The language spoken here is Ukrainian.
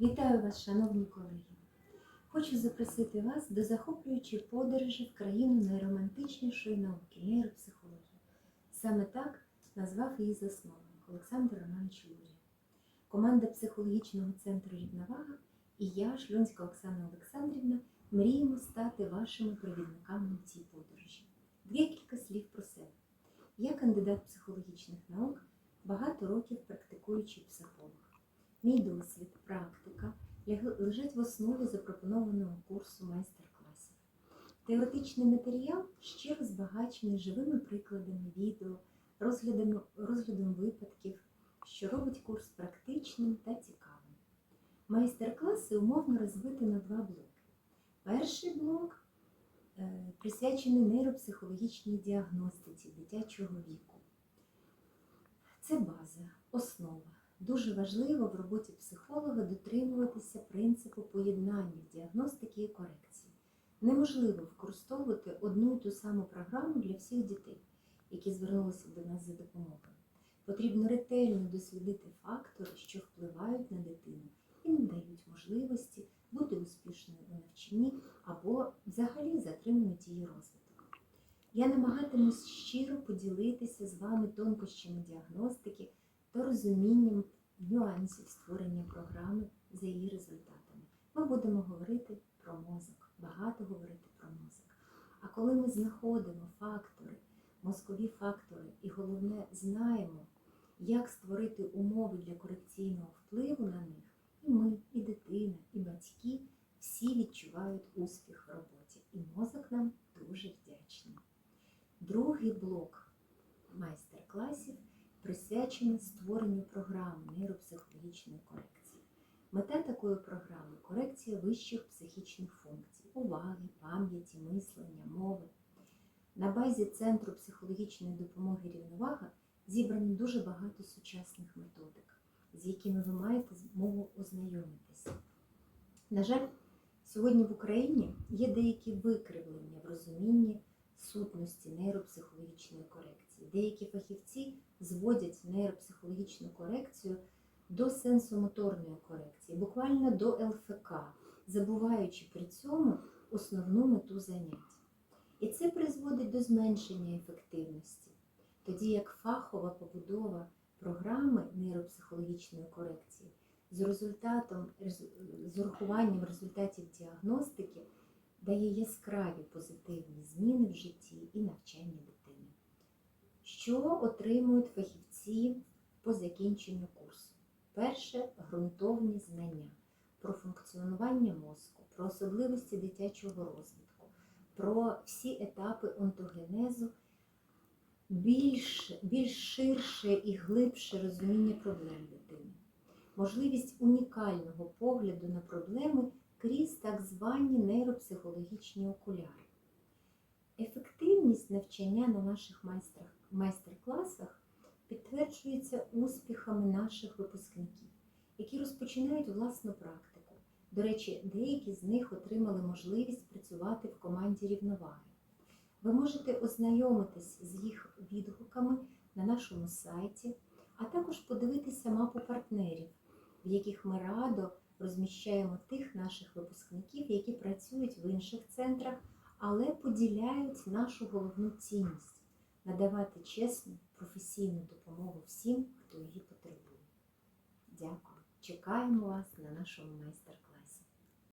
Вітаю вас, шановні колеги! Хочу запросити вас до захоплюючої подорожі в країну найромантичнішої науки нейропсихології. Саме так назвав її засновник Олександр Романович Лурія. Команда психологічного центру Рівновага і я, Шльонська Оксана Олександрівна, мріємо стати вашими провідниками у цій подорожі. Декілька слів про себе. Я кандидат психологічних наук, багато років практикуючий психолог. Мій досвід, практика лежать в основі запропонованого курсу майстер-класів. Теоретичний матеріал щиро збагачений живими прикладами відео, розглядом, розглядом випадків, що робить курс практичним та цікавим. Майстер-класи умовно розбиті на два блоки. Перший блок е, присвячений нейропсихологічній діагностиці дитячого віку. Це база, основа. Дуже важливо в роботі психолога дотримуватися принципу поєднання діагностики і корекції. Неможливо використовувати одну і ту саму програму для всіх дітей, які звернулися до нас за допомогою. Потрібно ретельно дослідити фактори, що впливають на дитину і не дають можливості бути успішною у навчанні або взагалі затримують її розвиток. Я намагатимусь щиро поділитися з вами тонкощами діагностики та розумінням нюансів створення програми за її результатами. Ми будемо говорити про мозок, багато говорити про мозок. А коли ми знаходимо фактори, мозкові фактори, і головне знаємо, як створити умови для корекційного впливу на них, і ми, і дитина, і батьки всі відчувають успіх в роботі. І мозок нам дуже вдячний. Другий блок майстер-класів присвячений створенню програми нейропсихологічної корекції. Мета такої програми корекція вищих психічних функцій, уваги, пам'яті, мислення, мови. На базі Центру психологічної допомоги рівновага зібрано дуже багато сучасних методик, з якими ви маєте змогу ознайомитися. На жаль, сьогодні в Україні є деякі викривлення в розумінні сутності нейропсихологічної корекції. Деякі фахівці зводять нейропсихологічну корекцію до сенсомоторної корекції, буквально до ЛФК, забуваючи при цьому основну мету занять. І це призводить до зменшення ефективності, тоді як фахова побудова програми нейропсихологічної корекції з результатом з урахуванням результатів діагностики дає яскраві позитивні зміни в житті і навчанні дитини. Що отримують фахівці по закінченню курсу? Перше ґрунтовні знання про функціонування мозку, про особливості дитячого розвитку, про всі етапи онтогенезу, більш, більш ширше і глибше розуміння проблем дитини, можливість унікального погляду на проблеми крізь так звані нейропсихологічні окуляри. Ефективність навчання на наших майстер-класах підтверджується успіхами наших випускників, які розпочинають власну практику. До речі, деякі з них отримали можливість працювати в команді рівноваги. Ви можете ознайомитись з їх відгуками на нашому сайті, а також подивитися мапу партнерів, в яких ми радо розміщаємо тих наших випускників, які працюють в інших центрах, але поділяють нашу головну цінність надавати чесну, професійну допомогу всім, хто її потребує. Дякую. Чекаємо вас на нашому майстер-класі.